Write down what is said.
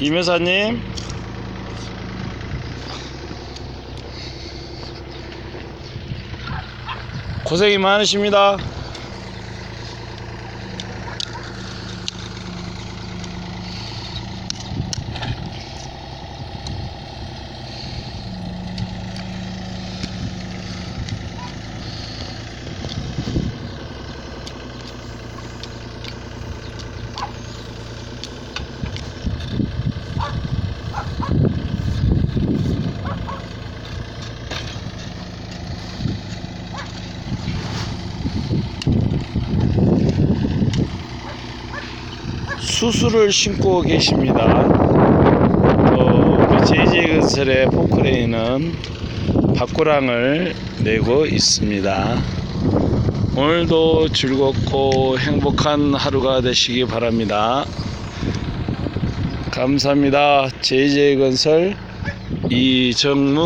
임 여사님 고생이 많으십니다. 수수를 신고 계십니다. 어, 우리 JJ 건설의 포크레인은 바꾸랑을 내고 있습니다. 오늘도 즐겁고 행복한 하루가 되시기 바랍니다. 감사합니다. JJ 건설 이정묵이었습니다.